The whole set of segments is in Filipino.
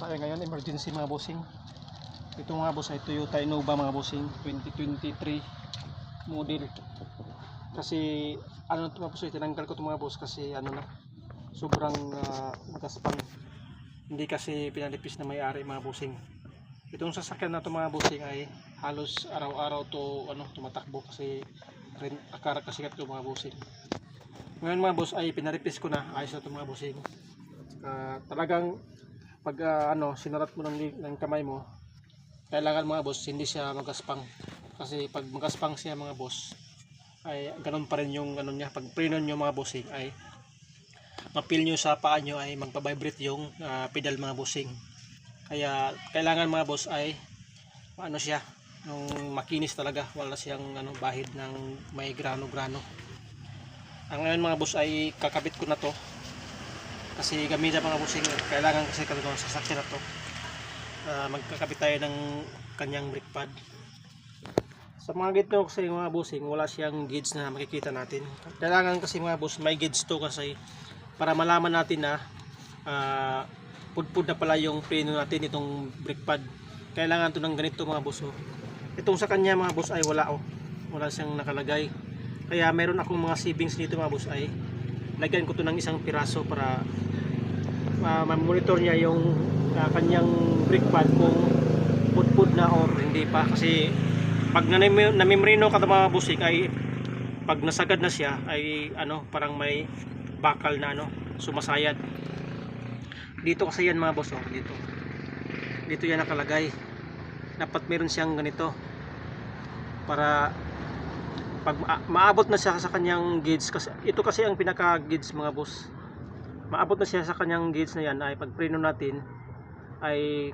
tayo ngayon, emergency mga bossing. Ito mga boss ay Toyota Innova mga bossing 2023 model. Kasi ano ito mga boss, tinanggal ko ito mga boss kasi ano na sobrang uh, magaspang. Hindi kasi pinalipis na may-ari mga bossing. Itong sasakyan na ito mga bossing ay halos araw-araw to ano tumatakbo kasi rin akara kasi ito mga bossing. Ngayon mga boss ay pinaripis ko na ayos na ito mga bossing. Ah, talagang pag ah, ano sinarat mo ng, ng kamay mo kailangan mga boss hindi siya magaspang. Kasi pag magaspang siya mga boss ay ganun pa rin yung ano niya pag preno nyo mga bossing ay mapil nyo sa paa nyo ay magpa-vibrate yung ah, pedal mga bossing. Kaya kailangan mga boss ay ano siya yung makinis talaga. Wala siyang ano bahid ng may grano-grano. Ang ngayon mga boss ay kakabit ko na to kasi gamitin mga busing kailangan kasi katulad ng sasakyan na to. Ah, magkakabit tayo ng kanyang brake pad. Sa mga gitno kasi mga busing wala siyang gauge na makikita natin. Kailangan kasi mga boss may gauge to kasi para malaman natin na ah, pudpud na pala yung preno natin itong brake pad. Kailangan to ng ganito mga boss oh. itong sa kanya mga boss ay wala oh. Wala siyang nakalagay. Kaya meron akong mga savings dito mga boss ay lagyan ko to ng isang piraso para uh, ma-monitor niya yung uh, kanyang brake pad kung pudpud na or hindi pa. Kasi pag namimrino ka mga busik ay pag nasagad na siya ay ano parang may bakal na ano sumasayad. Dito kasi yan mga boss oh, dito. Dito yan nakalagay. Dapat meron siyang ganito para pag ma- maabot na siya sa kanyang gauge. Kasi ito kasi ang pinaka gauge mga boss maabot na siya sa kanyang gauge na yan ay pag preno natin ay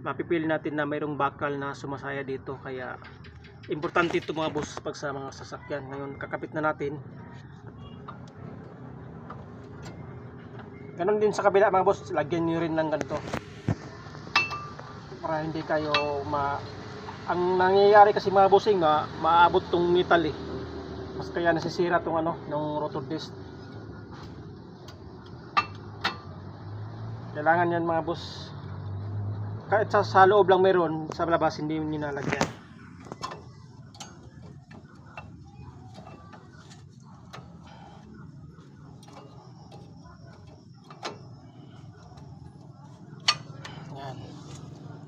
mapipili natin na mayroong bakal na sumasaya dito. Kaya importante ito mga boss pag sa mga sasakyan. Ngayon kakapit na natin. Ganon din sa kabila mga boss. Lagyan nyo rin ng ganito. Para hindi kayo ma ang nangyayari kasi mga bossing na maabot tong metal eh. Mas kaya nasisira tong ano ng rotor disc kailangan yan mga boss. Kahit sa, sa loob lang meron sa labas hindi nyo yan.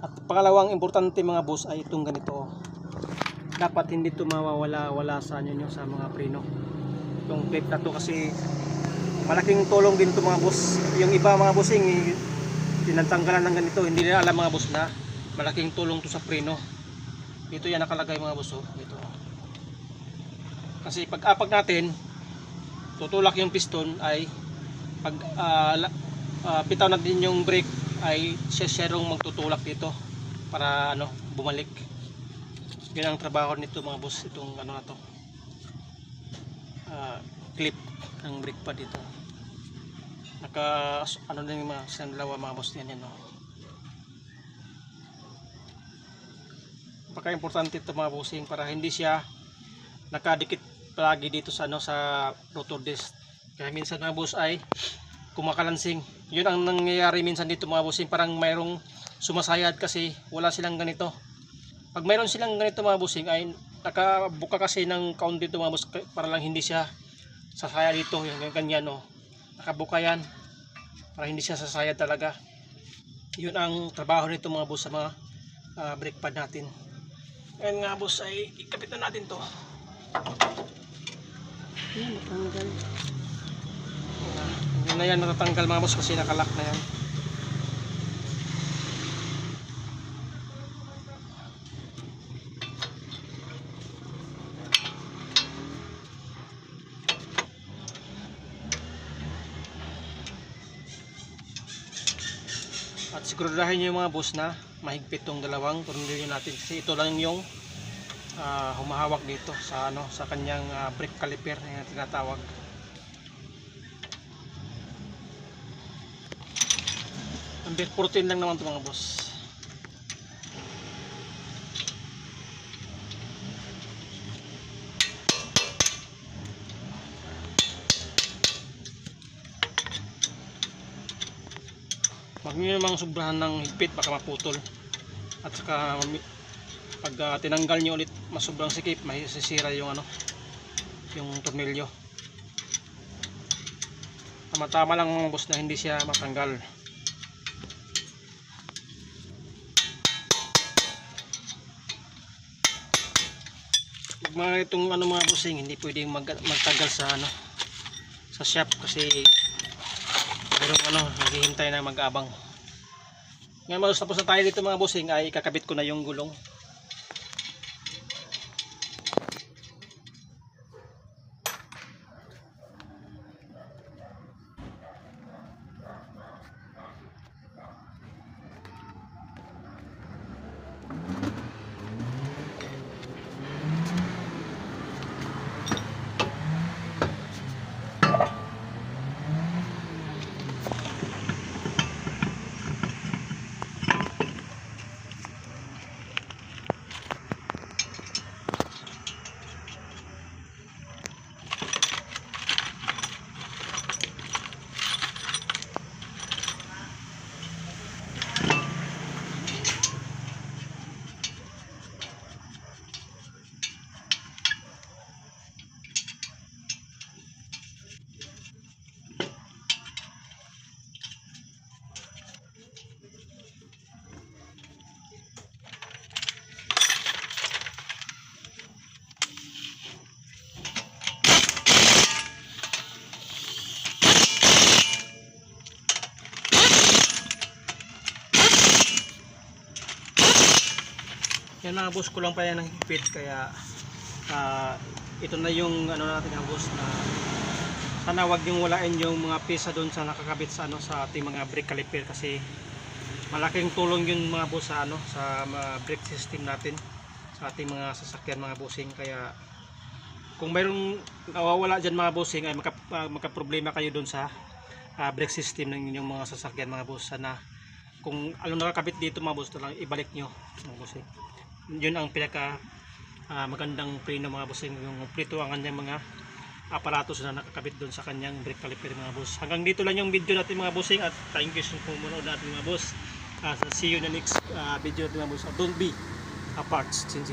At pangalawang importante mga boss ay itong ganito. Dapat hindi ito mawawala wala sa nyo sa mga preno. Itong plate na to kasi malaking tulong din ito mga boss. Yung iba mga bossing eh, tinatanggalan ng ganito. Hindi nila alam mga boss na malaking tulong to sa preno. Dito yan nakalagay mga boss oh. dito. Kasi pag apag natin tutulak yung piston ay pag ah, la- ah, bitaw natin yung brake ay siya siya rong magtutulak dito para ano bumalik. Yun ang trabaho nito mga boss itong ano na to. Ah, clip ng brake pad dito naka ano din yung mga sa dalawa mga boss yan yan no? Napaka importante ito mga bossing para hindi siya nakadikit palagi dito sa ano sa rotor disc. Kaya minsan mga boss ay kumakalansing yun ang nangyayari minsan dito mga bossing parang mayroong sumasayad kasi wala silang ganito. Pag mayroon silang ganito mga bossing ay nakabuka kasi ng count dito mga boss para lang hindi siya sasaya dito yung ganyan no nakabuka yan para hindi siya sasaya talaga yun ang trabaho nito mga boss sa mga ah, brake pad natin ngayon nga boss ay ikapit na natin to Yan, natanggal. Hindi na yan matatanggal mga boss kasi nakalock na yan. At siguraduhin nyo yung mga boss na mahigpit tong dalawang tornilyo natin kasi ito lang yung ah, humahawak dito sa ano sa kanyang ah, brake caliper na tinatawag. Number 14 lang naman ito mga boss. Huwag nyo namang sobrahan ng higpit baka maputol. At saka pag ah, tinanggal nyo ulit mas sobrang sikip, masisira yung ano, yung tornilyo. Tama-tama lang mga boss na hindi siya matanggal. Pag mga itong ano mga bossing, hindi pwedeng mag magtagal sa ano sa shop kasi pero ano, naghihintay na mag-abang. Ngayon mas tapos na tayo dito mga bossing ay kakabit ko na yung gulong. Yan mga boss ko lang pa yan ng higpit kaya ah, ito na yung ano natin mga boss na sana wag yung walain yung mga pisa doon sa nakakabit sa ano sa ating mga brake caliper kasi malaking tulong yun mga boss sa ano sa mga brake system natin sa ating mga sasakyan mga bossing kaya kung mayroong nawawala dyan mga bossing ay maka, ah, magka-problema kayo doon sa ah, brake system ng inyong mga sasakyan mga boss sana kung ano nakakabit dito mga boss lang ibalik nyo mga bossing yun ang pinaka ah, magandang preno mga bossing yung prito ang kanyang mga aparatos na nakakabit doon sa kanyang brake caliper mga boss. Hanggang dito lang yung video natin mga bossing at thank you sa pumunod natin mga boss. Ah, see you in the next ah, video natin mga boss. Don't be apart since